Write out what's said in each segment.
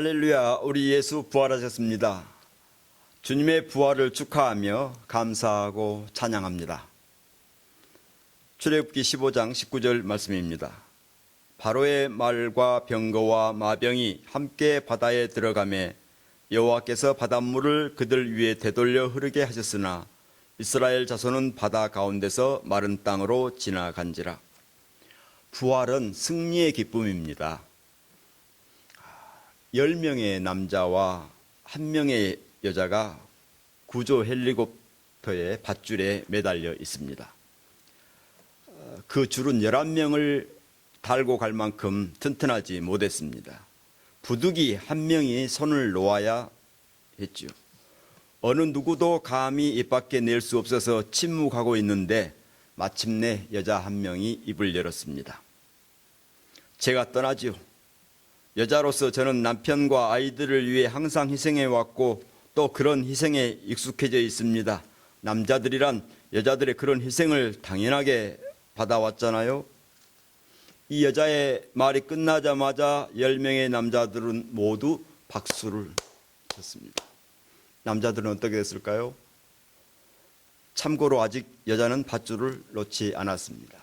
할렐루야, 우리 예수 부활하셨습니다. 주님의 부활을 축하하며 감사하고 찬양합니다. 출애굽기 15장 19절 말씀입니다. 바로의 말과 병거와 마병이 함께 바다에 들어가매 여호와께서 바닷물을 그들 위에 되돌려 흐르게 하셨으나 이스라엘 자손은 바다 가운데서 마른 땅으로 지나간지라. 부활은 승리의 기쁨입니다. 10명의 남자와 1명의 여자가 구조 헬리콥터의 밧줄에 매달려 있습니다. 어, 그 줄은 11명을 달고 갈 만큼 튼튼하지 못했습니다. 부득이 한 명이 손을 놓아야 했죠. 어느 누구도 감히 입 밖에 낼 수 없어서 침묵하고 있는데 마침내 여자 한 명이 입을 열었습니다. 제가 떠나지요. 여자로서 저는 남편과 아이들을 위해 항상 희생해 왔고 또 그런 희생에 익숙해져 있습니다. 남자들이란 여자들의 그런 희생을 당연하게 받아왔잖아요. 이 여자의 말이 끝나자마자 10명의 남자들은 모두 박수를 쳤습니다. 남자들은 어떻게 됐을까요? 참고로 아직 여자는 밧줄을 놓지 않았습니다.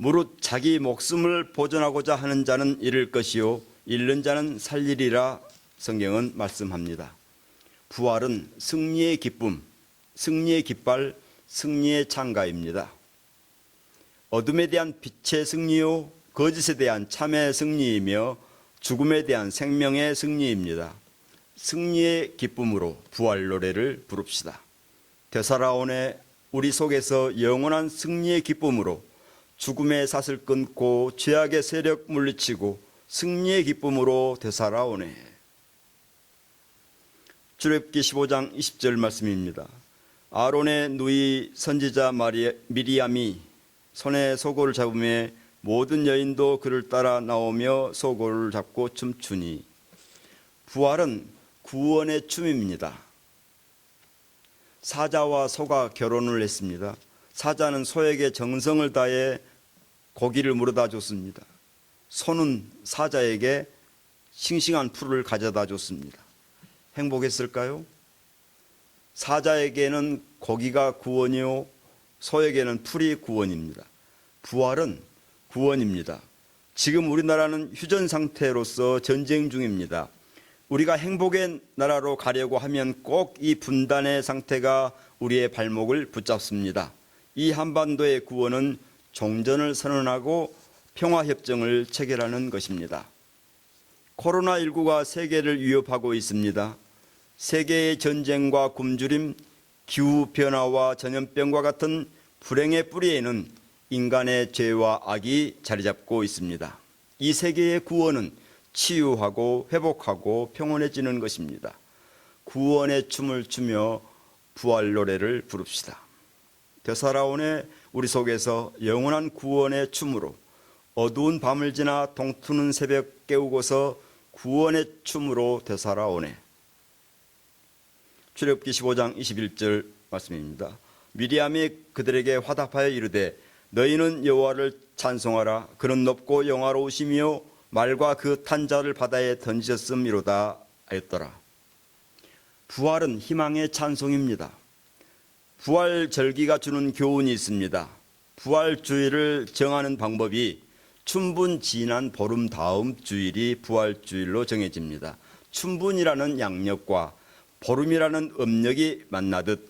무릇 자기 목숨을 보존하고자 하는 자는 잃을 것이요 잃는 자는 살리리라 성경은 말씀합니다. 부활은 승리의 기쁨, 승리의 깃발, 승리의 창가입니다. 어둠에 대한 빛의 승리요 거짓에 대한 참의 승리이며 죽음에 대한 생명의 승리입니다. 승리의 기쁨으로 부활 노래를 부릅시다. 되살아오네 우리 속에서 영원한 승리의 기쁨으로 죽음의 사슬 끊고 죄악의 세력 물리치고 승리의 기쁨으로 되살아오네. 출애굽기 15장 20절 말씀입니다. 아론의 누이 선지자 미리암이 손에 소고를 잡으며 모든 여인도 그를 따라 나오며 소고를 잡고 춤추니 부활은 구원의 춤입니다. 사자와 소가 결혼을 했습니다. 사자는 소에게 정성을 다해 고기를 물어다 줬습니다. 소는 사자에게 싱싱한 풀을 가져다 줬습니다. 행복했을까요? 사자에게는 고기가 구원이요, 소에게는 풀이 구원입니다. 부활은 구원입니다. 지금 우리나라는 휴전 상태로서 전쟁 중입니다. 우리가 행복의 나라로 가려고 하면 꼭 이 분단의 상태가 우리의 발목을 붙잡습니다. 이 한반도의 구원은 종전을 선언하고 평화협정을 체결하는 것입니다. 코로나19가 세계를 위협하고 있습니다. 세계의 전쟁과 굶주림, 기후변화와 전염병과 같은 불행의 뿌리에는 인간의 죄와 악이 자리 잡고 있습니다. 이 세계의 구원은 치유하고 회복하고 평온해지는 것입니다. 구원의 춤을 추며 부활 노래를 부릅시다. 되살아오네 우리 속에서 영원한 구원의 춤으로 어두운 밤을 지나 동트는 새벽 깨우고서 구원의 춤으로 되살아오네. 출애굽기 15장 21절 말씀입니다. 미리암이 그들에게 화답하여 이르되 너희는 여호와를 찬송하라 그는 높고 영화로우시며 말과 그 탄자를 바다에 던지셨음이로다 하였더라. 부활은 희망의 찬송입니다. 부활 절기가 주는 교훈이 있습니다. 부활 주일을 정하는 방법이 춘분 지난 보름 다음 주일이 부활 주일로 정해집니다. 춘분이라는 양력과 보름이라는 음력이 만나듯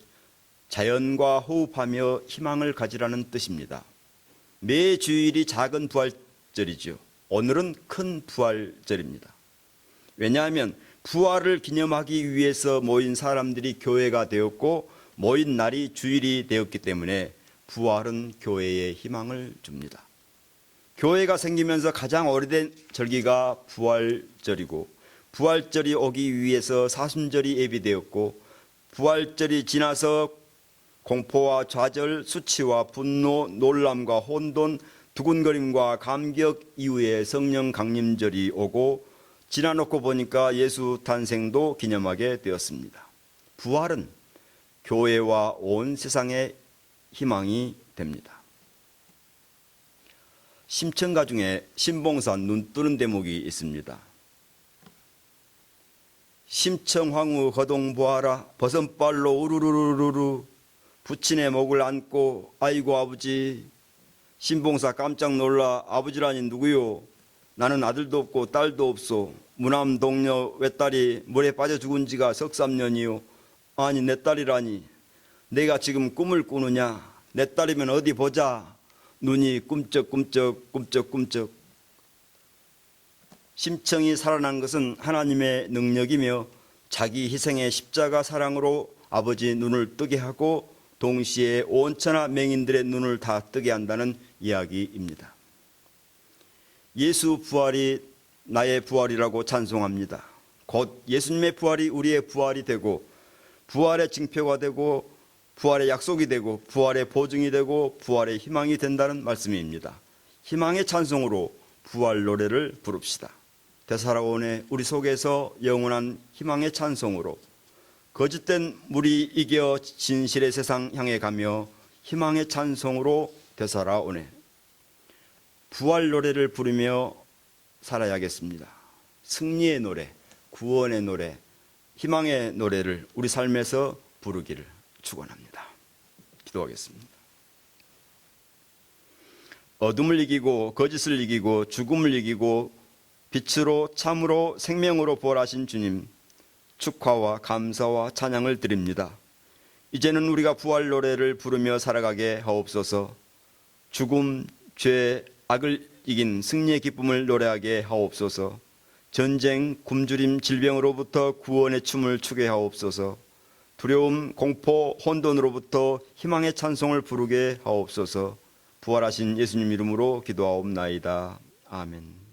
자연과 호흡하며 희망을 가지라는 뜻입니다. 매 주일이 작은 부활절이죠. 오늘은 큰 부활절입니다. 왜냐하면 부활을 기념하기 위해서 모인 사람들이 교회가 되었고 모인 날이 주일이 되었기 때문에 부활은 교회에 희망을 줍니다. 교회가 생기면서 가장 오래된 절기가 부활절이고 부활절이 오기 위해서 사순절이 예비되었고 부활절이 지나서 공포와 좌절, 수치와 분노, 놀람과 혼돈, 두근거림과 감격 이후에 성령 강림절이 오고 지나놓고 보니까 예수 탄생도 기념하게 되었습니다. 부활은 교회와 온 세상의 희망이 됩니다. 심청가 중에 신봉산 눈 뜨는 대목이 있습니다. 심청황후 거동 보아라 버선발로 우르르르르 부친의 목을 안고 아이고 아버지 신봉사 깜짝 놀라 아버지라니 누구요 나는 아들도 없고 딸도 없소 무남 동녀 외딸이 물에 빠져 죽은 지가 석삼년이요 아니 내 딸이라니 내가 지금 꿈을 꾸느냐 내 딸이면 어디 보자 눈이 꿈쩍꿈쩍 꿈쩍꿈쩍 심청이 살아난 것은 하나님의 능력이며 자기 희생의 십자가 사랑으로 아버지 눈을 뜨게 하고 동시에 온천하 맹인들의 눈을 다 뜨게 한다는 이야기입니다. 예수 부활이 나의 부활이라고 찬송합니다. 곧 예수님의 부활이 우리의 부활이 되고 부활의 징표가 되고 부활의 약속이 되고 부활의 보증이 되고 부활의 희망이 된다는 말씀입니다. 희망의 찬송으로 부활 노래를 부릅시다. 되살아오네 우리 속에서 영원한 희망의 찬송으로 거짓된 물이 이겨 진실의 세상 향해 가며 희망의 찬송으로 되살아오네 부활 노래를 부르며 살아야겠습니다. 승리의 노래, 구원의 노래, 희망의 노래를 우리 삶에서 부르기를 축원합니다. 기도하겠습니다. 어둠을 이기고 거짓을 이기고 죽음을 이기고 빛으로 참으로 생명으로 부활하신 주님 축하와 감사와 찬양을 드립니다. 이제는 우리가 부활 노래를 부르며 살아가게 하옵소서. 죽음, 죄, 악을 이긴 승리의 기쁨을 노래하게 하옵소서. 전쟁, 굶주림, 질병으로부터 구원의 춤을 추게 하옵소서. 두려움, 공포, 혼돈으로부터 희망의 찬송을 부르게 하옵소서. 부활하신 예수님 이름으로 기도하옵나이다. 아멘.